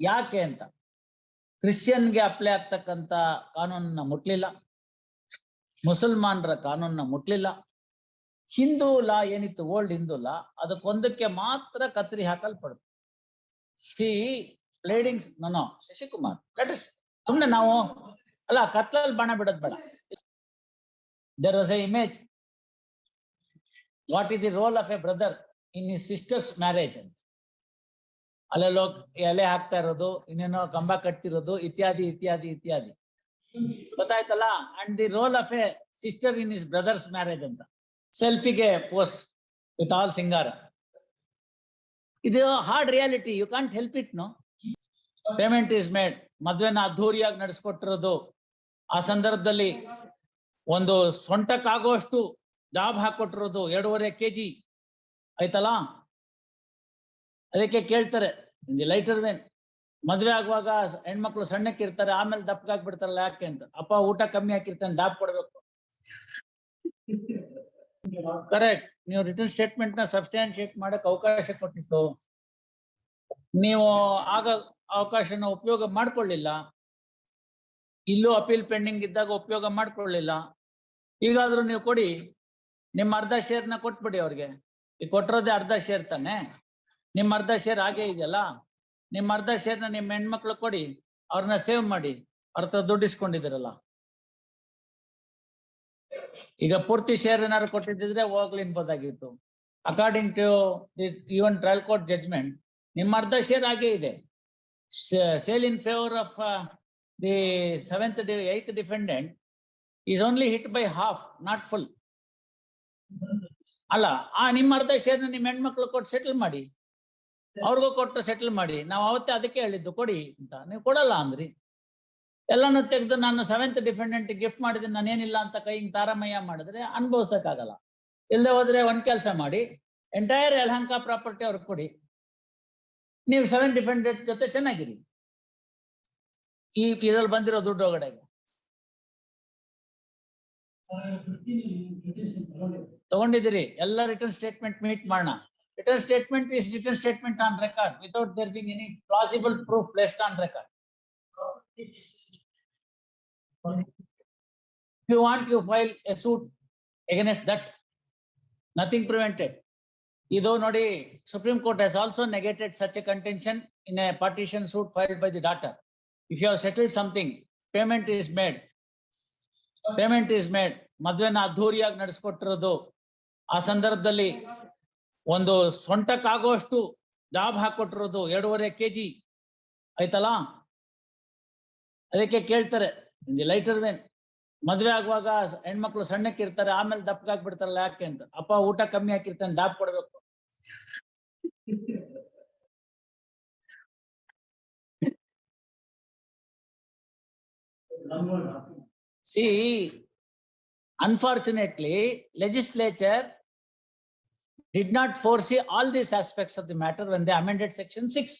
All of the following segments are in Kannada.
ಯಾಕೆ ಅಂತ? ಕ್ರಿಶ್ಚಿಯನ್ಗೆ ಅಪ್ಲೈ ಆಗ್ತಕ್ಕಂತ ಕಾನೂನನ್ನ ಮುಟ್ಲಿಲ್ಲ. ಮುಸಲ್ಮಾನರ ಕಾನೂನನ್ನ ಮುಟ್ಲಿಲ್ಲ. ಹಿಂದೂ ಲಾ ಏನಿತ್ತು, ಓಲ್ಡ್ ಹಿಂದೂ ಲಾ, ಅದಕ್ಕೊಂದಕ್ಕೆ ಮಾತ್ರ ಕತ್ರಿ ಹಾಕಲ್ಪಡುತ್ತೆ. ಸಿ ಲೇಡಿಂಗ್ಸ್ ನಾನು ಶಶಿಕುಮಾರ್ ಲೆಟ್ ಇಸ್ ಸುಮ್ನೆ ನಾವು, ಅಲ್ಲ ಕತ್ಲಲ್ಲಿ ಬಾಣ ಬಿಡೋದ್ ಬೇಡ. There was a image what is the role of a brother in his sister's marriage ಅಂತ ಅಲ್ಲೆಲ್ಲೋ ಎಲೆ ಹಾಕ್ತಾ ಇರೋದು, ಇನ್ನೇನೋ ಕಂಬ ಕಟ್ತಿರೋದು ಇತ್ಯಾದಿ ಇತ್ಯಾದಿ ಇತ್ಯಾದಿ. ಗೊತ್ತಾಯ್ತಲ್ಲ? And the role of a sister in his brother's marriage ಅಂತ. ಸೆಲ್ಫಿಗೆ ಪೋಸ್ಟ್ ವಿತ್ ಆಲ್ ಸಿಂಗಾರ ಇದು hard reality you can't help it no payment is made ಮದ್ವೆನ ಅದ್ಧೂರಿಯಾಗಿ ನಡೆಸ್ಕೊಟ್ಟಿರೋದು. ಆ ಸಂದರ್ಭದಲ್ಲಿ ಒಂದು ಸೊಂಟಕ್ಕಾಗುವಷ್ಟು ಜಾಬ್ ಹಾಕೊಟ್ಟಿರೋದು ಎರಡೂವರೆ ಕೆಜಿ. ಆಯ್ತಲ್ಲ? ಅದಕ್ಕೆ ಕೇಳ್ತಾರೆ ಲೈಟರ್ ವೇನ್? ಮದ್ವೆ ಆಗುವಾಗ ಹೆಣ್ಮಕ್ಳು ಸಣ್ಣಕ್ಕೆ ಇರ್ತಾರೆ, ಆಮೇಲೆ ದಪ್ಪಗಾಕ್ ಬಿಡ್ತಾರಲ್ಲ ಯಾಕೆ ಅಂತ. ಅಪ್ಪ, ಊಟ ಕಮ್ಮಿ ಹಾಕಿರ್ತಾನೆ ಡಾಪ್ ಕೊಡ್ಬೇಕು. ಕರೆಕ್ಟ್ ನೀವು ರಿಟರ್ನ್ ಸ್ಟೇಟ್ಮೆಂಟ್ನ ಸಬ್ಸ್ಟ್ಯಾನ್ಶಿಯೇಟ್ ಮಾಡಕ್ ಅವಕಾಶ ಕೊಟ್ಟಿತ್ತು. ನೀವು ಆಗ ಅವಕಾಶನ ಉಪಯೋಗ ಮಾಡ್ಕೊಳ್ಳಿಲ್ಲ. ಇಲ್ಲೂ ಅಪೀಲ್ ಪೆಂಡಿಂಗ್ ಇದ್ದಾಗ ಉಪಯೋಗ ಮಾಡ್ಕೊಳ್ಳಿಲ್ಲ. ಈಗಾದ್ರೂ ನೀವು ಕೊಡಿ. ನಿಮ್ಮ ಅರ್ಧ ಶೇರ್ನ ಕೊಟ್ಬಿಡಿ ಅವ್ರಿಗೆ. ಈಗ ಕೊಟ್ಟಿರೋದೇ ಅರ್ಧ ಶೇರ್ ತಾನೆ? ನಿಮ್ಮ ಅರ್ಧ ಶೇರ್ ಹಾಗೆ ಇದೆಯಲ್ಲ? ನಿಮ್ಮ ಅರ್ಧ ಶೇರ್ನ ನಿಮ್ಮ ಹೆಣ್ಮಕ್ಳು ಕೊಡಿ, ಅವ್ರನ್ನ ಸೇವ್ ಮಾಡಿ ಹತ್ರ ದುಡ್ಡು ಈಗ ಪೂರ್ತಿ ಶೇರ್ ಏನಾದ್ರು ಕೊಟ್ಟಿದ್ದಿದ್ರೆ ಹೋಗ್ಲಿನ್ಬೋದಾಗಿತ್ತು according to even trial court judgement ನಿಮ್ಮ ಅರ್ಧ ಶೇರ್ ಹಾಗೆ ಇದೆ. Sale in favour of the seventh eighth defendant is only hit by half not full ಅಲ್ಲ, ಆ ನಿಮ್ಮ ಅರ್ಧ ಶೇರ್ನ ನಿಮ್ಮ ಹೆಣ್ಮಕ್ಳು ಕೊಟ್ಟು ಸೆಟಲ್ ಮಾಡಿ. ಅವ್ರಿಗೂ ಕೊಟ್ಟು ಸೆಟ್ಲ್ ಮಾಡಿ. ನಾವು ಅವತ್ತೇ ಅದಕ್ಕೆ ಹೇಳಿದ್ದು, ಕೊಡಿ ಅಂತ. ನೀವು ಕೊಡಲ್ಲ ಅಂದ್ರಿ. ಎಲ್ಲಾನು ತೆಗೆದು ನಾನು ಸೆವೆಂತ್ ಡಿಫೆಂಡೆಂಟ್ ಗಿಫ್ಟ್ ಮಾಡಿದ್ರೆ ನಾನೇನಿಲ್ಲ ಅಂತ ಕೈ ತಾರಮಯ್ಯ ಮಾಡಿದ್ರೆ ಅನುಭವಿಸಕ್ಕಾಗಲ್ಲ. ಇಲ್ಲದೆ ಹೋದ್ರೆ ಒಂದ್ ಕೆಲಸ ಮಾಡಿ. ಎಂಟೈರ್ ಯಲಹಂಕ ಪ್ರಾಪರ್ಟಿ ಅವ್ರಿಗೆ ಕೊಡಿ. ನೀವು ಸೆವೆನ್ ಡಿಫೆಂಡೆಂಟ್ ಜೊತೆ ಚೆನ್ನಾಗಿರಿ. ಈ ಇದ್ರಲ್ಲಿ ಬಂದಿರೋ ದುಡ್ಡು ಒಳಗಡೆಗೆ. ತಗೊಂಡಿದ್ದೀರಿ. ಎಲ್ಲ ರಿಟರ್ನ್ ಸ್ಟೇಟ್ಮೆಂಟ್ ಮೀಟ್ ಮಾಡೋಣ Return statement is return statement on record without there being any plausible proof placed on record If you want, you file a suit against that. Nothing prevented. ಇದು ನೋಡಿ Supreme Court has also negated such a contention in a partition suit filed by the daughter. If you have settled something, payment is made. Payment is made. ಮದ್ವೆನ ಅದ್ಧೂರಿಯಾಗಿ ನಡೆಸ್ಕೊಟ್ಟಿರೋದು ಆ ಸಂದರ್ಭದಲ್ಲಿ ಒಂದು ಸೊಂಟಕ್ಕಾಗೋಷ್ಟು ಜಾಬ್ ಹಾಕೊಟ್ಟಿರೋದು ಎರಡೂವರೆ ಕೆಜಿ. ಆಯ್ತಲ್ಲ? ಅದಕ್ಕೆ ಕೇಳ್ತಾರೆ ಲೈಟರ್ ವೇನ್. ಮದ್ವೆ ಆಗುವಾಗ ಹೆಣ್ಮಕ್ಳು ಸಣ್ಣಕ್ಕೆ ಇರ್ತಾರೆ, ಆಮೇಲೆ ದಪ್ಪಗಾಕ್ ಬಿಡ್ತಾರಲ್ಲ ಯಾಕೆ ಅಂತ. ಅಪ್ಪ, ಊಟ ಕಮ್ಮಿ ಹಾಕಿರ್ತಾನೆ ಡಾಬ್ ಕೊಡ್ಬೇಕು. See unfortunately legislature did not foresee all these aspects of the matter when they amended section 6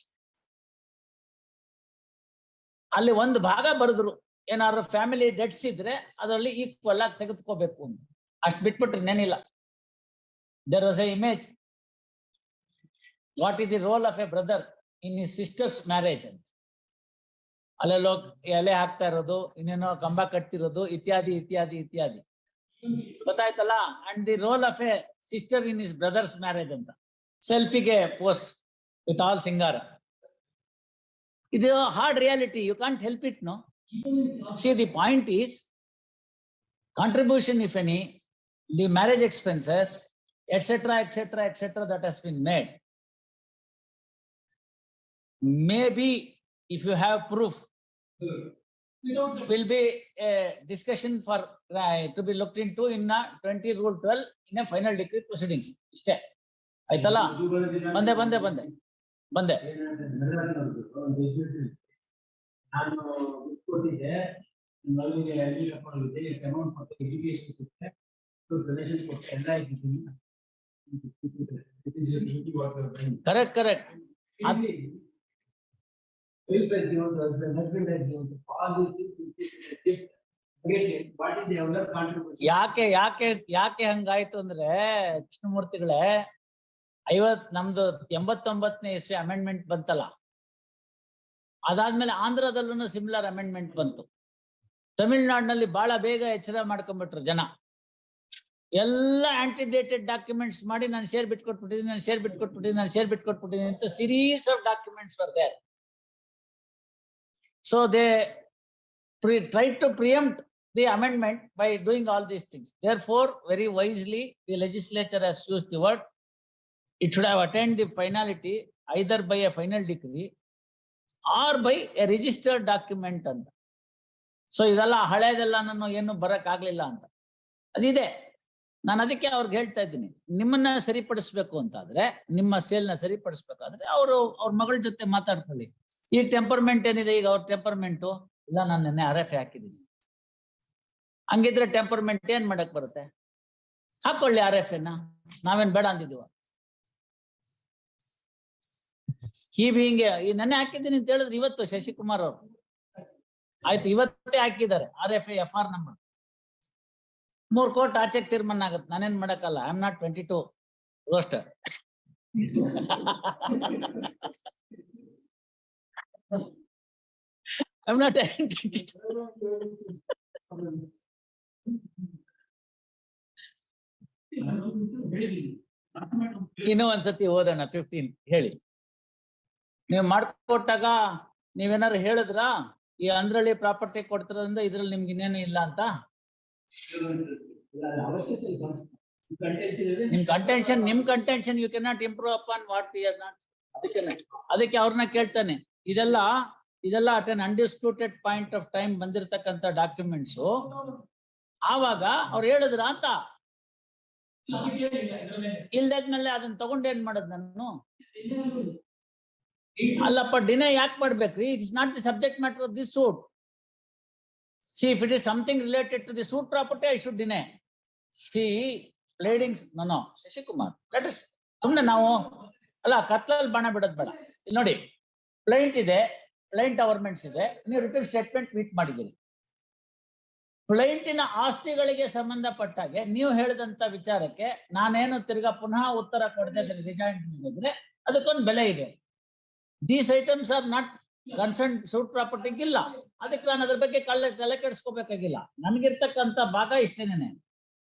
ಅಲ್ಲಿ ಒಂದು ಭಾಗ ಬರೆದ್ರು, ಏನಾದ್ರು ಫ್ಯಾಮಿಲಿ ಡೆಟ್ಸ್ ಇದ್ರೆ ಅದರಲ್ಲಿ ಈಕ್ವಲ್ ಆಗಿ ತೆಗೆದುಕೋಬೇಕು ಅಂತ. ಅಷ್ಟ್ ಬಿಟ್ಬಿಟ್ರೆ ನೆನಿಲ್ಲ. There was a image what is the role of a brother in his sister's marriage ಅಂತ. ಅಲ್ಲೆಲ್ಲೋ ಎಲೆ ಹಾಕ್ತಾ ಇರೋದು, ಇನ್ನೇನೋ ಕಂಬ ಕಟ್ತಿರೋದು ಇತ್ಯಾದಿ ಇತ್ಯಾದಿ ಇತ್ಯಾದಿ. ಗೊತ್ತಾಯ್ತಲ್ಲ? And the role of a sister in his brother's marriage ಅಂತ. ಸೆಲ್ಫಿಗೆ ಪೋಸ್ಟ್ ವಿತ್ ಆಲ್ ಸಿಂಗಾರ ಇದು hard reality you can't help it no see the point is contribution if any the marriage expenses etcetera etcetera etcetera that has been made may be if you have proof, will be a discussion for, uh, to be looked into in a twenty rule twelve in a final decree proceedings. ಇಷ್ಟೇ ಆಯ್ತಲ್ಲ ಬಂದೆ ಬಂದೆ ಬಂದೆ ಬಂದೆ ನಾನು ದುಡ್ಡು ಕೊಟ್ಟಿದ್ದೆ ಮಗುವಿಗೆ ಅಲ್ಲಿ ಕರ್ಕೊಂಡಿದ್ದೆ ಅಮೌಂಟ್ ಕೊಟ್ಟು ಎಜುಕೇಶನ್ ಕೊಟ್ಟೆ ಡೊನೇಷನ್ ಕೊಟ್ಟೆ ಎಲ್ಲ ಇದ್ದೀನಿ ಕರೆಕ್ಟ್ ಕರೆಕ್ಟ್ ಇಲ್ಲಿ has given to husband, husband has given. To all the? ಯಾಕೆ ಯಾಕೆ ಯಾಕೆ ಹಂಗಾಯ್ತು ಅಂದ್ರೆ ಕೃಷ್ಣಮೂರ್ತಿಗಳೇ ಐವತ್ ನಮ್ದು ಎಂಬತ್ತೊಂಬತ್ತನೇ ಇಸ್ವಿ ಅಮೆಂಡ್ಮೆಂಟ್ ಬಂತಲ್ಲ. ಅದಾದ್ಮೇಲೆ ಆಂಧ್ರದಲ್ಲೂ ಸಿಮಿಲರ್ ಅಮೆಂಡ್ಮೆಂಟ್ ಬಂತು. ತಮಿಳ್ನಾಡಿನಲ್ಲಿ ಬಹಳ ಬೇಗ ಎಚ್ಚರ ಮಾಡ್ಕೊಂಡ್ಬಿಟ್ರು ಜನ. ಎಲ್ಲ ಆಂಟಿಡೇಟೆಡ್ ಡಾಕ್ಯುಮೆಂಟ್ಸ್ ಮಾಡಿ ನಾನು ಶೇರ್ ಬಿಟ್ಕೊಟ್ಬಿಟ್ಟಿದ್ದೀನಿ ನಾನು ಶೇರ್ ಬಿಟ್ಕೊಟ್ಬಿಟ್ಟಿದ್ದೀನಿ ನಾನು ಶೇರ್ ಬಿಟ್ಕೊಟ್ಬಿಟ್ಟಿದ್ದೀನಿ ಅಂತ series of documents there. So they pre- tried to preempt the amendment by doing all these things. Therefore, very wisely, the legislature has used the word. It should have attained the finality either by a final decree or by a registered document ಅಂತ. ಸೊ ಇದೆಲ್ಲ ಹಳೇದೆಲ್ಲ ನಾನು ಏನು ಬರಕ್ ಆಗ್ಲಿಲ್ಲ ಅಂತ ಅದಿದೆ ನಾನು ಅದಕ್ಕೆ ಅವ್ರಿಗೆ ಹೇಳ್ತಾ ಇದ್ದೀನಿ, ನಿಮ್ಮನ್ನ ಸರಿಪಡಿಸ್ಬೇಕು ಅಂತಾದ್ರೆ, ನಿಮ್ಮ ಸೇಲ್ನ ಸರಿಪಡಿಸ್ಬೇಕಾದ್ರೆ ಅವರು ಅವ್ರ ಮಗಳ ಜೊತೆ ಮಾತಾಡ್ಕೊಳ್ಳಿ. ಈ ಟೆಂಪರ್ಮೆಂಟ್ ಏನಿದೆ ಈಗ ಅವ್ರ ಟೆಂಪರ್ಮೆಂಟು ಇಲ್ಲ, ನಾನು ನಿನ್ನೆ ಆರ್ ಎಫ್ ಹಾಕಿದ್ದೀನಿ. ಹಂಗಿದ್ರೆ ಟೆಂಪರ್ಮೆಂಟ್ ಏನ್ ಮಾಡಕ್ ಬರುತ್ತೆ? ಹಾಕೊಳ್ಳಿ ಆರ್ ಎಫ್ ಎನ್ನ ನಾವೇನ್ ಬೇಡ ಅಂದಿದೀವ. ಈ ಹಿಂಗೆ, ಈ ನೆನ್ನೆ ಹಾಕಿದ್ದೀನಿ ಅಂತ ಹೇಳಿದ್ರೆ ಇವತ್ತು ಶಶಿಕುಮಾರ್ ಅವರು. ಆಯ್ತು, ಇವತ್ತೇ ಹಾಕಿದ್ದಾರೆ, R F F R number. ಮೂರ್ ಕೋಟ್ ಆಚೆ ತೀರ್ಮಾನ ಆಗುತ್ತೆ. ನಾನೇನ್ ಮಾಡಕ್ಕಲ್ಲ. I am not twenty two roster I am not ಇನ್ನೂ ಒಂದ್ಸತಿ ಓದೋಣ ಫಿಫ್ಟೀನ್ ಹೇಳಿ. ನೀವು ಮಾಡ್ಕೊಟ್ಟಾಗ ನೀವೇನಾರು ಹೇಳಿದ್ರ? ಈ ಅಂದ್ರಳ್ಳಿ ಪ್ರಾಪರ್ಟಿ ಕೊಡ್ತಿರೋದ್ರಿಂದ ಇದ್ರಲ್ಲಿ ನಿಮ್ಗೆ ಇನ್ನೇನು ಇಲ್ಲ ಅಂತ? ನಿಮ್ ಕಂಟೆನ್ಷನ್ ನಿಮ್ contention you cannot improve upon what year not ಅದಕ್ಕೆ ಅದಕ್ಕೆ ಅವ್ರನ್ನ ಕೇಳ್ತಾನೆ. ಇದೆಲ್ಲ ಇದೆಲ್ಲ at a point of time ಬಂದಿರತಕ್ಕಂತ documents ಆವಾಗ ಅವ್ರು ಹೇಳಿದ್ರ ಅಂತ? ಇಲ್ದಾದ್ಮೇಲೆ ಅದನ್ನ ತಗೊಂಡ್ ಏನ್ ಮಾಡದ್ ನಾನು? ಅಲ್ಲಪ್ಪ ಡಿನೇ ಯಾಕೆ ಮಾಡ್ಬೇಕ್ರಿ? It's not the subject matter of this suit see if it is something related to the suit property I should deny see pleadings no Shashikumar that is ಸುಮ್ನೆ ನಾವು, ಅಲ್ಲ, ಕತ್ಲಲ್ಲಿ ಬಣ ಬಿಡೋದು ಬೇಡ. ಇಲ್ಲಿ ನೋಡಿ ಪ್ಲೈಂಟ್ ಇದೆ ಪ್ಲೈಂಟ್ ಅವರ್ಮೆಂಟ್ಸ್ ಇದೆ, ನೀವು ರಿಟರ್ನ್ ಸ್ಟೇಟ್ಮೆಂಟ್ ಮೀಟ್ ಮಾಡಿದ್ದೀರಿ. ಪ್ಲೈಂಟಿನ ಆಸ್ತಿಗಳಿಗೆ ಸಂಬಂಧಪಟ್ಟಾಗೆ ನೀವು ಹೇಳಿದಂತ ವಿಚಾರಕ್ಕೆ ನಾನೇನು ತಿರ್ಗಾ ಪುನಃ ಉತ್ತರ ಕೊಡದೆ ರಿಜಾಯಿಂಟ್ ಅದಕ್ಕೊಂದು ಬೆಲೆ ಇದೆ. These items are not concern suit ಪ್ರಾಪರ್ಟಿಗೆ ಇಲ್ಲ ಅದಕ್ಕೆ ನಾನು ಅದ್ರ ಬಗ್ಗೆ ಕಳ್ಳ ತಲೆ ಕೆಡಿಸ್ಕೋಬೇಕಾಗಿಲ್ಲ. ನನ್ಗಿರ್ತಕ್ಕಂಥ ಭಾಗ ಇಷ್ಟೇನೆ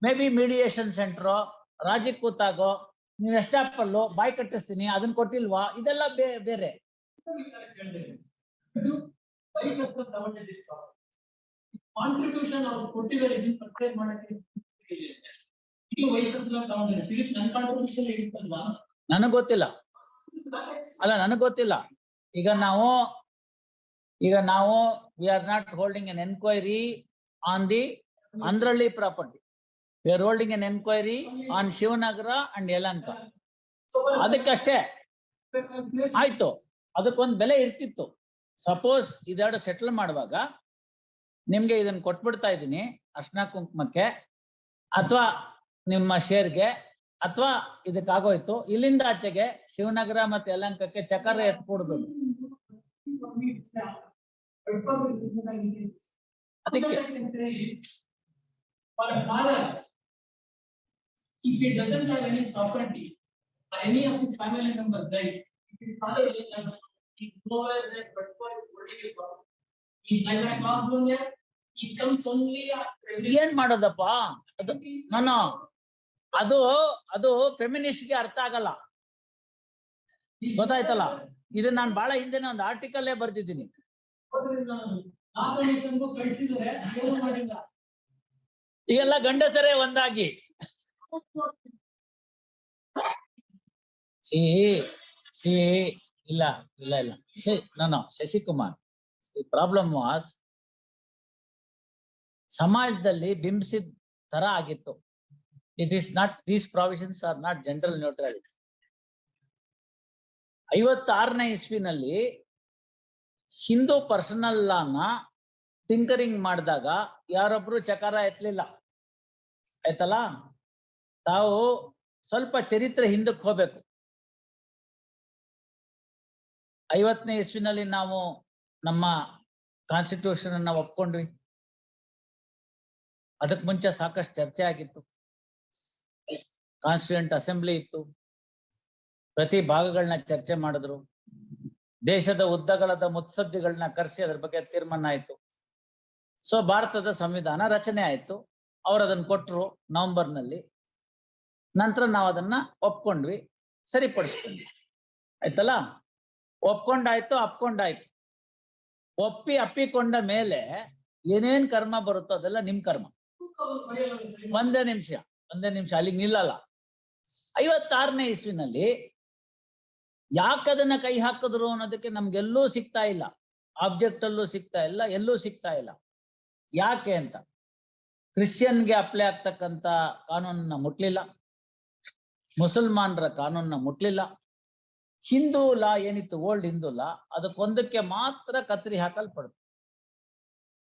ಮೇ ಬಿ ಮೀಡಿಯೇಷನ್ ಸೆಂಟ್ರು ರಾಜ್ಯ ಕೂತಾಗೋ ನೀವು ಎಷ್ಟಾಪಲ್ಲು ಬಾಯಿ ಕಟ್ಟಿಸ್ತೀನಿ ಅದನ್ನ ಕೊಟ್ಟಿಲ್ವಾ? ಇದೆಲ್ಲ ಬೇರೆ. ಕಾಂಟ್ರಿಬ್ಯೂಷನ್ ಅವ್ರು ಕೊಟ್ಟಿದ್ದಾರೆ ಇದನ್ನ ಪರ್ಚೇಸ್ ಮಾಡಕ್ಕೆ. ಇದು ವೆಹಿಕಲ್ಸ್ ಎಲ್ಲ ತಗೊಂಡಿದ್ದಾರೆ ಫಿಲಿಪ್ ನನ್ನ ಕಾಂಟ್ರಿಬ್ಯೂಷನ್ ಇರುತ್ತಲ್ವಾ? ನನಗ್ ಗೊತ್ತಿಲ್ಲ. ಅಲ್ಲ ನನಗ್ ಗೊತ್ತಿಲ್ಲ. ಈಗ ನಾವು ಈಗ ನಾವು we are not holding an enquiry on the Andrahalli property we are holding an enquiry on Shivanagara and Yalanka ಅದಕ್ಕಷ್ಟೇ. ಆಯ್ತು. ಅದಕ್ಕೊಂದು ಬೆಲೆ ಇರ್ತಿತ್ತು. ಸಪೋಸ್ ಇದೆರಡು ಸೆಟ್ಲ್ ಮಾಡುವಾಗ ನಿಮ್ಗೆ ಇದನ್ನ ಕೊಟ್ಬಿಡ್ತಾ ಇದ್ದೀನಿ, ಅರ್ಶನ ಕುಂಕುಮಕ್ಕೆ, ಅಥವಾ ನಿಮ್ಮ ಶೇರ್ಗೆ, ಅಥವಾ ಇದಕ್ಕಾಗೋಯ್ತು ಇಲ್ಲಿಂದ ಆಚೆಗೆ ಶಿವನಗರ ಮತ್ತೆ ಯಲಂಕಕ್ಕೆ ಚಕ್ರ ಎತ್ಕೊಡುದು. ಅದಕ್ಕೆ For a father, if he doesn't have any property, or any of his family members if his father is like, he's nowhere there but for holding a property. He's like a class one year, he comes only after. ಏನ್ ಮಾಡೋದಪ್ಪ ಅದು ನಾನು ಅದು ಅದು ಫೆಮಿನಿಸ್ಟ್ಗೆ ಅರ್ಥ ಆಗಲ್ಲ ಗೊತ್ತಾಯ್ತಲ್ಲ ಇದು ನಾನು ಬಹಳ ಹಿಂದೆ ಒಂದು ಆರ್ಟಿಕಲ್ಲೇ ಬರ್ದಿದ್ದೀನಿ ಈಗೆಲ್ಲ ಗಂಡಸರೇ ಒಂದಾಗಿ. ಸಿ ಸಿ, ಇಲ್ಲ ಇಲ್ಲ ಇಲ್ಲ. ನಾನು ಶಶಿಕುಮಾರ್. ಪ್ರಾಬ್ಲಮ್ ವಾಸ್ ಸಮಾಜದಲ್ಲಿ ಬಿಂಬಿಸಿದ ತರ ಆಗಿತ್ತು. It is not these provisions are not general neutrality ಐವತ್ತಾರನೇ ಇಸ್ವಿನಲ್ಲಿ ಹಿಂದೂ ಪರ್ಸನಲ್ ಲಾನ ಟಿಂಕರಿಂಗ್ ಮಾಡಿದಾಗ ಯಾರೊಬ್ರು ಚಕಾರ ಎತ್ತಲಿಲ್ಲ ಆಯ್ತಲ್ಲ? ತಾವು ಸ್ವಲ್ಪ ಚರಿತ್ರೆ ಹಿಂದಕ್ಕೆ ಹೋಗ್ಬೇಕು. ಐವತ್ತನೇ ಇಸ್ವಿನಲ್ಲಿ ನಾವು ನಮ್ಮ ಕಾನ್ಸ್ಟಿಟ್ಯೂಷನ್ ಅನ್ನ ಒಪ್ಕೊಂಡ್ವಿ. ಅದಕ್ಕೆ ಮುಂಚೆ ಸಾಕಷ್ಟು ಚರ್ಚೆ ಆಗಿತ್ತು. ಕಾನ್ಸ್ಟಿಟ್ಯೂಂಟ್ ಅಸೆಂಬ್ಲಿ ಇತ್ತು. ಪ್ರತಿ ಭಾಗಗಳನ್ನ ಚರ್ಚೆ ಮಾಡಿದ್ರು. ದೇಶದ ಉದ್ದಗಳದ ಮುತ್ಸದ್ದಿಗಳನ್ನ ಕರೆಸಿ ಅದ್ರ ಬಗ್ಗೆ ತೀರ್ಮಾನ ಆಯ್ತು. ಸೊ ಭಾರತದ ಸಂವಿಧಾನ ರಚನೆ ಆಯ್ತು. ಅವ್ರು ಅದನ್ನ ಕೊಟ್ರು ನವೆಂಬರ್ನಲ್ಲಿ. ನಂತರ ನಾವು ಅದನ್ನ ಒಪ್ಕೊಂಡ್ವಿ, ಸರಿಪಡಿಸ್ಕೊಂಡ್ವಿ. ಆಯ್ತಲ್ಲ? ಒಪ್ಕೊಂಡಾಯ್ತು, ಅಪ್ಕೊಂಡಾಯ್ತು. ಒಪ್ಪಿ ಅಪ್ಪಿಕೊಂಡ ಮೇಲೆ ಏನೇನ್ ಕರ್ಮ ಬರುತ್ತೋ ಅದೆಲ್ಲ ನಿಮ್ ಕರ್ಮ. ಒಂದೇ ನಿಮಿಷ ಒಂದೇ ನಿಮಿಷ, ಅಲ್ಲಿಗೆ ನಿಲ್ಲಲ್ಲ. ಐವತ್ತಾರನೇ ಇಸ್ವಿನಲ್ಲಿ ಯಾಕದನ್ನ ಕೈ ಹಾಕಿದ್ರು ಅನ್ನೋದಕ್ಕೆ ನಮ್ಗೆಲ್ಲೂ ಸಿಗ್ತಾ ಇಲ್ಲ. ಆಬ್ಜೆಕ್ಟ್ ಅಲ್ಲೂ ಸಿಗ್ತಾ ಇಲ್ಲ, ಎಲ್ಲೂ ಸಿಗ್ತಾ ಇಲ್ಲ. ಯಾಕೆ ಅಂತ? ಕ್ರಿಶ್ಚಿಯನ್ಗೆ ಅಪ್ಲೈ ಆಗ್ತಕ್ಕಂತ ಕಾನೂನನ್ನ ಮುಟ್ಲಿಲ್ಲ. ಮುಸಲ್ಮಾನರ ಕಾನೂನನ್ನ ಮುಟ್ಲಿಲ್ಲ. ಹಿಂದೂ ಲಾ ಏನಿತ್ತು, ಓಲ್ಡ್ ಹಿಂದೂ ಲಾ, ಅದಕ್ಕೊಂದಕ್ಕೆ ಮಾತ್ರ ಕತ್ರಿ ಹಾಕಲ್ಪಡ್ತು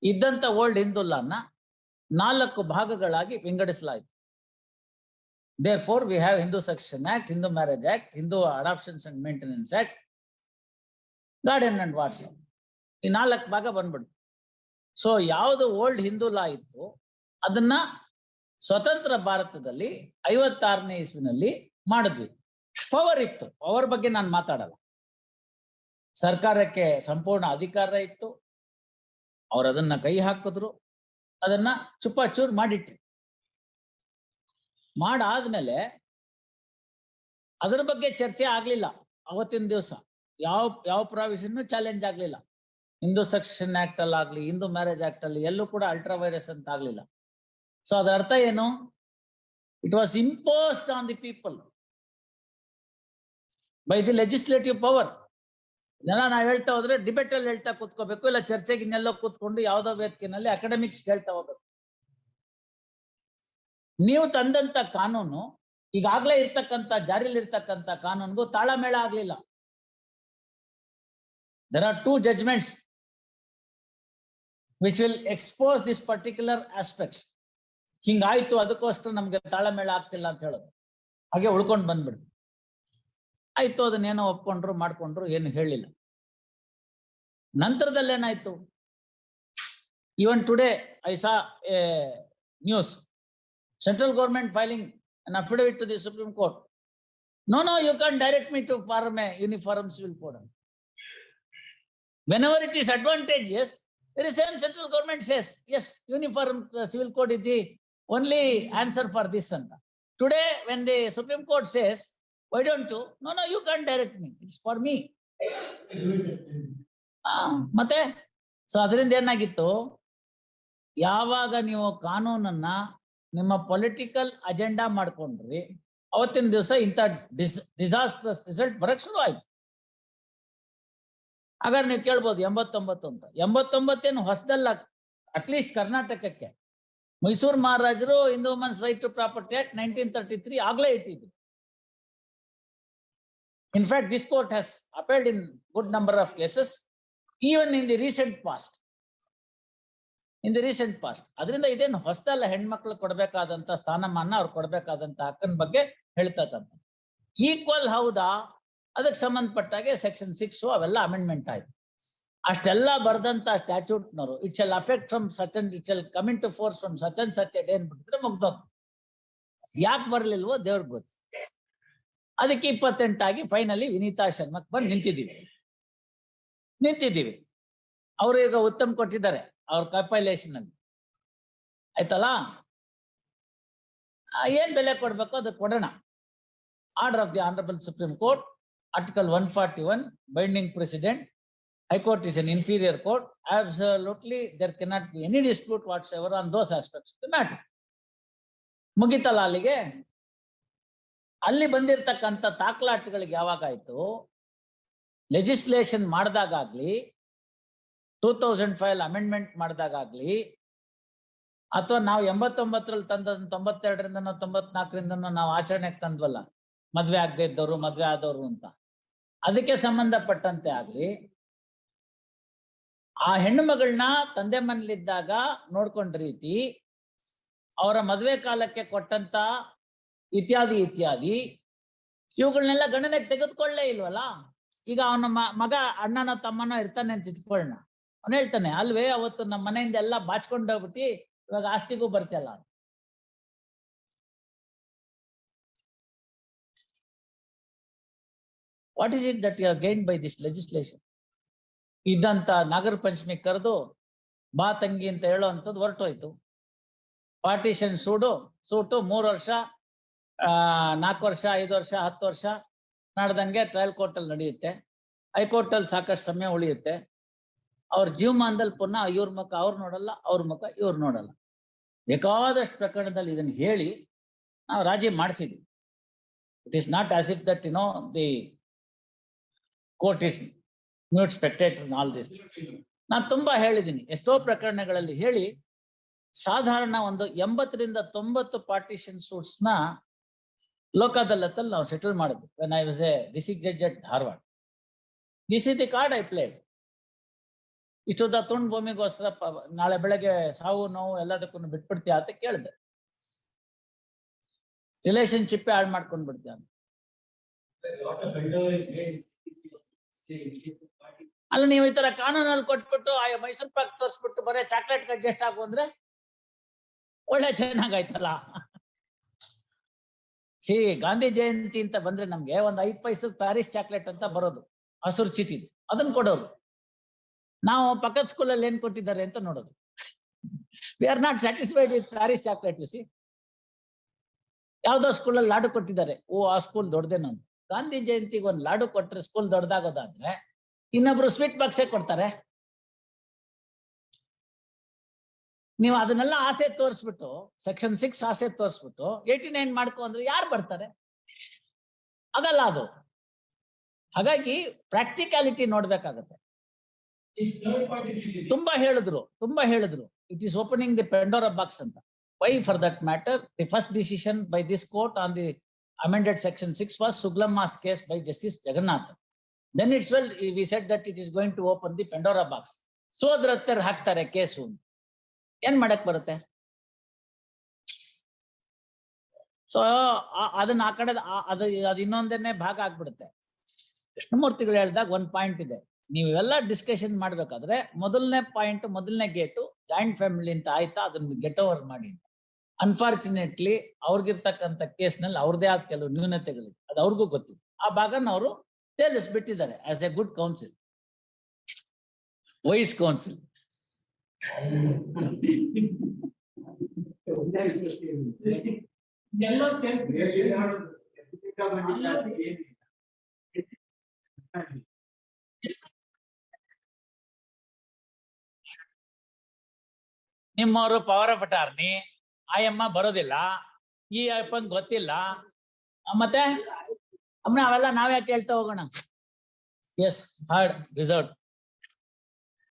ಇದ್ದಂತ ಓಲ್ಡ್ ಹಿಂದೂ ಲಾನ ನಾಲ್ಕು ಭಾಗಗಳಾಗಿ ವಿಂಗಡಿಸಲಾಯಿತು. There four we Hindu Hindu section act Hindu marriage act Hindu adoptions and Act, guardian and WhatsApp ಈ ನಾಲ್ಕು ಭಾಗ ಬಂದ್ಬಿಡ್ತು. ಸೊ ಯಾವುದು ಓಲ್ಡ್ ಹಿಂದೂ ಲಾ ಇತ್ತು ಅದನ್ನ ಸ್ವತಂತ್ರ ಭಾರತದಲ್ಲಿ ಐವತ್ತಾರನೇ ಇಸ್ವಿನಲ್ಲಿ ಮಾಡಿದ್ವಿ. ಪವರ್ ಇತ್ತು. ಪವರ್ ಬಗ್ಗೆ ನಾನು ಮಾತಾಡಲ್ಲ. ಸರ್ಕಾರಕ್ಕೆ ಸಂಪೂರ್ಣ ಅಧಿಕಾರ ಇತ್ತು. ಅವ್ರು ಅದನ್ನ ಕೈ ಹಾಕಿದ್ರು. ಅದನ್ನ ಚುಪ್ಪಾಚೂರ್ ಮಾಡಿಟ್ರು. ಮಾಡಾದ್ಮೇಲೆ ಅದ್ರ ಬಗ್ಗೆ ಚರ್ಚೆ ಆಗ್ಲಿಲ್ಲ. ಅವತ್ತಿನ ದಿವಸ. ಯಾವ ಯಾವ ಪ್ರಾವಿಷನ್ ಚಾಲೆಂಜ್ ಆಗ್ಲಿಲ್ಲ. ಹಿಂದೂ ಸೆಕ್ಷನ್ ಆಕ್ಟ್ ಅಲ್ಲಿ ಆಗ್ಲಿ, ಹಿಂದೂ ಮ್ಯಾರೇಜ್ ಆಕ್ಟ್ ಅಲ್ಲಿ ಎಲ್ಲೂ ಕೂಡ ಅಲ್ಟ್ರಾ ವೈರಸ್ ಅಂತ ಆಗ್ಲಿಲ್ಲ. ಸೊ ಅದರ ಅರ್ಥ ಏನು? It was imposed on the people by the legislative power ಇದೆಲ್ಲ ನಾವು ಹೇಳ್ತಾ ಹೋದ್ರೆ ಡಿಬೇಟ್ ಅಲ್ಲಿ ಹೇಳ್ತಾ ಕೂತ್ಕೋಬೇಕು, ಇಲ್ಲ ಚರ್ಚೆಗೆ ಇನ್ನೆಲ್ಲೋ ಕೂತ್ಕೊಂಡು ಯಾವ್ದೋ ವೇದಿಕೆನಲ್ಲಿ ಅಕಾಡೆಮಿಕ್ಸ್ ಹೇಳ್ತಾ ಹೋಗ್ಬೇಕು. ನೀವು ತಂದಂತ ಕಾನೂನು, ಈಗಾಗ್ಲೇ ಇರ್ತಕ್ಕಂತ ಜಾರಿಯಲ್ಲಿ ಇರ್ತಕ್ಕಂತ ಕಾನೂನ್ಗೂ ತಾಳಮೇಳ ಆಗ್ಲಿಲ್ಲ. There are two judgements which will expose this particular aspect ಹಿಂಗಾಯ್ತು ಅದಕ್ಕೋಸ್ಕರ ನಮ್ಗೆ ತಾಳಮೇಳ ಆಗ್ತಿಲ್ಲ ಅಂತ ಹೇಳೋದು. ಹಾಗೆ ಉಳ್ಕೊಂಡು ಬಂದ್ಬಿಡ್ತು. ಆಯ್ತು, ಅದನ್ನೇನೋ ಒಪ್ಕೊಂಡ್ರು, ಮಾಡ್ಕೊಂಡ್ರು, ಏನು ಹೇಳಿಲ್ಲ. ನಂತರದಲ್ಲಿ ಏನಾಯ್ತು even today I saw a news Central government filing an affidavit to the Supreme Court. No, no, you can't direct me to form a uniform civil code. Whenever it is advantageous, the same central government says, yes, uniform uh, civil code is the only answer for this and that. Today, when the Supreme Court says, why don't you? No, no, you can't direct me. It's for me. ಆ, ಮತ್ತೆ ಸೊ ಅದರಿಂದ ಏನಾಗಿತ್ತು ಯಾವಾಗ ನೀವು ಕಾನೂನನ್ನ ನಿಮ್ಮ ಪೊಲಿಟಿಕಲ್ ಅಜೆಂಡಾ ಮಾಡ್ಕೊಂಡ್ರಿ, ಅವತ್ತಿನ ದಿವಸ ಇಂಥ ಡಿಸ್ ಡಿಸಾಸ್ಟ್ರಸ್ ರಿಸಲ್ಟ್ ಬರಕ್ ಶುರು ಆಯ್ತು. ಹಾಗಾದ್ರೆ ನೀವು ಕೇಳ್ಬೋದು ಎಂಬತ್ತೊಂಬತ್ತು ಅಂತ. ಎಂಬತ್ತೊಂಬತ್ತೇನು ಹೊಸದಲ್ಲ ಅಟ್ಲೀಸ್ಟ್ ಕರ್ನಾಟಕಕ್ಕೆ. ಮೈಸೂರು ಮಹಾರಾಜರು, Hindu right to property act nineteen thirty three ಆಗ್ಲೇ ಇಟ್ಟಿದ್ರು. In fact this court has applied in good number of cases even in the recent past in the recent past ಅದರಿಂದ ಇದೇನು ಹೊಸದಲ್ಲ ಹೆಣ್ಮಕ್ಳು ಕೊಡ್ಬೇಕಾದಂತ ಸ್ಥಾನಮಾನ ಅವ್ರು ಕೊಡ್ಬೇಕಾದಂತ ಹಕ್ಕನ ಬಗ್ಗೆ ಹೇಳ್ತಕ್ಕಂಥ ಈಕ್ವಲ್ ಹೌದಾ? ಅದಕ್ಕೆ ಸಂಬಂಧಪಟ್ಟಾಗೆ ಸೆಕ್ಷನ್ ಸಿಕ್ಸ್ ಅವೆಲ್ಲ ಅಮೆಂಡ್ಮೆಂಟ್ ಆಯ್ತು. ಅಷ್ಟೆಲ್ಲ ಬರ್ದಂತ ಸ್ಟ್ಯಾಚ್ಯೂಟ್ನವರು it shall affect from such and it shall coming to force from such and such day ಏನ್ ಬಿಟ್ಟಿದ್ರೆ ಮುಗ್ದೋಗ್ ಯಾಕೆ ಬರ್ಲಿಲ್ವೋ ದೇವ್ರಿಗೆ ಗೊತ್ತು. ಅದಕ್ಕೆ ಇಪ್ಪತ್ತೆಂಟಾಗಿ ಫೈನಲಿ ವಿನೀತಾ ಶರ್ಮಕ್ ಬಂದು ನಿಂತಿದ್ದೀವಿ. ನಿಂತಿದ್ದೀವಿ. ಅವರು ಈಗ ಉತ್ತಮ್ ಕೊಟ್ಟಿದ್ದಾರೆ. ಅವ್ರ ಕಂಪೈಲೇಷನ್ ಅಲ್ಲಿ. ಆಯ್ತಲ್ಲ? ಏನ್ ಬೆಲೆ ಕೊಡ್ಬೇಕು ಅದು ಕೊಡೋಣ. Order of the honourable supreme court article one forty one binding president high court is an inferior court absolutely there cannot be any dispute whatsoever on those aspects the matter ಮುಗಿತಲ್ಲ ಅಲ್ಲಿಗೆ? ಅಲ್ಲಿ ಬಂದಿರತಕ್ಕಂತ ತಾಕ್ಲಾಟಗಳಿಗೆ ಯಾವಾಗಾಯ್ತು ಲೆಜಿಸ್ಲೇಷನ್ ಮಾಡಿದಾಗ್ಲಿ ಟೂ ತೌಸಂಡ್ ಫೈವ್ ಅಮೆಂಡ್ಮೆಂಟ್ ಮಾಡಿದಾಗ್ಲಿ ಅಥವಾ ನಾವು ಎಂಬತ್ತೊಂಬತ್ತರಲ್ಲಿ ತಂದ ತೊಂಬತ್ತೆರಡರಿಂದ ತೊಂಬತ್ನಾಲ್ಕರಿಂದ ನಾವು ಆಚರಣೆಗೆ ತಂದ್ವಲ್ಲ, ಮದ್ವೆ ಆಗದೆ ಇದ್ದವರು ಮದ್ವೆ ಆದವರು ಅಂತ. ಅದಕ್ಕೆ ಸಂಬಂಧಪಟ್ಟಂತೆ ಆಗ್ಲಿ, ಆ ಹೆಣ್ಣು ಮಗಳನ್ನ ತಂದೆ ಮನೇಲಿದ್ದಾಗ ನೋಡ್ಕೊಂಡ ರೀತಿ, ಅವರ ಮದ್ವೆ ಕಾಲಕ್ಕೆ ಕೊಟ್ಟಂತ ಇತ್ಯಾದಿ ಇತ್ಯಾದಿ ಇವುಗಳನ್ನೆಲ್ಲ ಗಣನೆಗೆ ತೆಗೆದುಕೊಳ್ಳೇ ಇಲ್ವಲ್ಲ? ಈಗ ಅವನ ಮಗ ಅಣ್ಣನ ತಮ್ಮನೋ ಇರ್ತಾನೆ ಅಂತ ಇಟ್ಕೊಳ್ಳೋಣ ಅವನು ಹೇಳ್ತಾನೆ, ಅಲ್ವೇ, ಅವತ್ತು ನಮ್ಮ ಮನೆಯಿಂದ ಎಲ್ಲ ಬಾಚ್ಕೊಂಡು ಹೋಗ್ಬಿಟ್ಟು ಇವಾಗ ಆಸ್ತಿಗೂ ಬರ್ತಿಲ್ಲ what is it that you gain by this legislation ಇದ್ದಂತ ನಾಗರ ಪಂಚಮಿ ಕರೆದು ಬಾ ತಂಗಿ ಅಂತ ಹೇಳುವಂಥದ್ದು ಹೊರಟೋಯ್ತು. ಪಾರ್ಟಿಷನ್ ಸೂಡು, ಸೂಟು ಮೂರು ವರ್ಷ ನಾಲ್ಕು ವರ್ಷ, ಐದು ವರ್ಷ, ಹತ್ತು ವರ್ಷ, ನಡೆದಂಗೆ ಟ್ರಯಲ್ ಕೋರ್ಟ್ ಅಲ್ಲಿ ನಡೆಯುತ್ತೆ. ಹೈಕೋರ್ಟ್ ಅಲ್ಲಿ ಸಾಕಷ್ಟು ಸಮಯ ಉಳಿಯುತ್ತೆ. ಅವ್ರ ಜೀವಮಾನದಲ್ಲಿ ಪುನಃ ಇವ್ರ ಮುಖ ಅವ್ರು ನೋಡಲ್ಲ, ಅವ್ರ ಮುಖ ಇವ್ರು ನೋಡಲ್ಲ. ಬೇಕಾದಷ್ಟು ಪ್ರಕರಣದಲ್ಲಿ ಇದನ್ನ ಹೇಳಿ ನಾವು ರಾಜಿ ಮಾಡಿಸಿದ್ವಿ. It is not as if that you know the court is mute spectator all this ನಾನು ತುಂಬಾ ಹೇಳಿದ್ದೀನಿ, ಎಷ್ಟೋ ಪ್ರಕರಣಗಳಲ್ಲಿ ಹೇಳಿ ಸಾಧಾರಣ ಒಂದು ಎಂಬತ್ತರಿಂದ ತೊಂಬತ್ತು ಪಾರ್ಟಿಷನ್ ಸೂಟ್ಸ್ನ ಲೋಕದಲ್ಲತ್ತಲ್ಲಿ ನಾವು ಸೆಟಲ್ ಮಾಡಿದ್ವಿ. I was a district judge at Dharwad this is the card I played ಇಷ್ಟುದ್ದ ತುಂಡ್ ಭೂಮಿಗೋಸ್ಕರ ನಾಳೆ ಬೆಳಗ್ಗೆ ಸಾವು, ನೋವು ಎಲ್ಲದಕ್ಕೂ ಬಿಟ್ಬಿಡ್ತೀಯ ಅಂತ ಕೇಳಿದೆ. ರಿಲೇಶನ್ಶಿಪ್ ಹಾಳು ಮಾಡ್ಕೊಂಡ್ ಬಿಡ್ತೀಯ. ಅಲ್ಲ, ನೀವು ಈ ತರ ಕಾನೂನಲ್ಲಿ ಕೊಟ್ಬಿಟ್ಟು, ಆ ಮೈಸೂರು ಪಾಕ್ ತೋರಿಸ್ಬಿಟ್ಟು ಬರೀ ಚಾಕ್ಲೇಟ್ ಅಡ್ಜಸ್ಟ್ ಆಗು ಅಂದ್ರೆ ಒಳ್ಳೆ ಚೆನ್ನಾಗಾಯ್ತಲ್ಲ. ಸಿ ಗಾಂಧಿ ಜಯಂತಿ ಅಂತ ಬಂದ್ರೆ ನಮ್ಗೆ ಒಂದ್ ಐದ್ ಪೈಸದ ಪ್ಯಾರಿಸ್ ಚಾಕ್ಲೇಟ್ ಅಂತ ಬರೋದು. ಹಸುರು ಚೀಟಿ ಅದನ್ನ ಕೊಡೋರು. ನಾವು ಪಕ್ಕದ ಸ್ಕೂಲಲ್ಲಿ ಏನ್ ಕೊಟ್ಟಿದ್ದಾರೆ ಅಂತ ನೋಡೋದು. We are not satisfied with Paris chocolate see ಯಾವ್ದೋ ಸ್ಕೂಲಲ್ಲಿ ಲಾಡು ಕೊಟ್ಟಿದ್ದಾರೆ. ಓ, ಆ ಸ್ಕೂಲ್ ದೊಡ್ಡದೆ ನಾನು ಗಾಂಧಿ ಜಯಂತಿಗೆ ಒಂದು ಲಾಡು ಕೊಟ್ರೆ ಸ್ಕೂಲ್ ದೊಡ್ಡದಾಗೋದಾದ್ರೆ ಇನ್ನೊಬ್ರು ಸ್ವೀಟ್ ಬಾಕ್ಸೇ ಕೊಡ್ತಾರೆ. ನೀವು ಅದನ್ನೆಲ್ಲ ಆಸೆ ತೋರಿಸ್ಬಿಟ್ಟು ಸೆಕ್ಷನ್ ಸಿಕ್ಸ್ ಆಸೆ ತೋರಿಸ್ಬಿಟ್ಟು ಏಯ್ಟಿ ನೈನ್ ಮಾಡ್ಕೊ ಅಂದ್ರೆ ಯಾರು ಬರ್ತಾರೆ? ಆಗಲ್ಲ ಅದು. ಹಾಗಾಗಿ ಪ್ರಾಕ್ಟಿಕಾಲಿಟಿ ನೋಡ್ಬೇಕಾಗತ್ತೆ If third party is. ತುಂಬಾ ಹೇಳಿದ್ರು ತುಂಬಾ ಹೇಳಿದ್ರು. It is opening the Pandora box ಅಂತ. Why for that matter the first decision by this court on the amended section six was Suglamma's case by justice Jagannath then it's well we set that it is going to open the Pandora box ಸೋದರತ್ತರ್ ಹಾಕ್ತಾರೆ ಕೇಸು ಏನ್ ಮಾಡಕ್ ಬರುತ್ತೆ? ಸೊ ಅದನ್ನ ಆ ಕಡೆ ಅದು ಅದು ಇನ್ನೊಂದನ್ನೇ ಭಾಗ ಆಗ್ಬಿಡುತ್ತೆ. ಕೃಷ್ಣಮೂರ್ತಿಗಳು ಹೇಳ್ದಾಗ ಒಂದ್ ಪಾಯಿಂಟ್ ಇದೆ. ನೀವೆಲ್ಲ ಡಿಸ್ಕಷನ್ ಮಾಡ್ಬೇಕಾದ್ರೆ ಮೊದಲನೇ ಪಾಯಿಂಟ್ ಮೊದಲನೇ ಗೇಟು ಜಾಯಿಂಟ್ ಫ್ಯಾಮಿಲಿ ಅಂತ ಆಯ್ತಾ ಅದನ್ನ ಗೆಟ್ ಓವರ್ ಮಾಡಿ ಅನ್ಫಾರ್ಚುನೇಟ್ಲಿ ಅವ್ರಿಗಿರ್ತಕ್ಕಂತ ಕೇಸ್ನಲ್ಲಿ ಅವ್ರದೇ ಆದ ಕೆಲವು ನ್ಯೂನತೆಗಳಿದೆ. ಅದು ಅವ್ರಿಗೂ ಗೊತ್ತಿದೆ. ಆ ಭಾಗನ ಅವರು ತೇಲಿಸ್ಬಿಟ್ಟಿದ್ದಾರೆ as a good counsel wise counsel ನಿಮ್ಮವರು power of attorney ಆಯಮ್ಮ ಬರೋದಿಲ್ಲ, ಈ ಅಪ್ಪನ್ ಗೊತ್ತಿಲ್ಲ. ಮತ್ತೆ? ಅಮ್ಮನ ಅವೆಲ್ಲ ನಾವ್ಯಾಕೆ ಹೇಳ್ತಾ ಹೋಗೋಣ? S hard reserve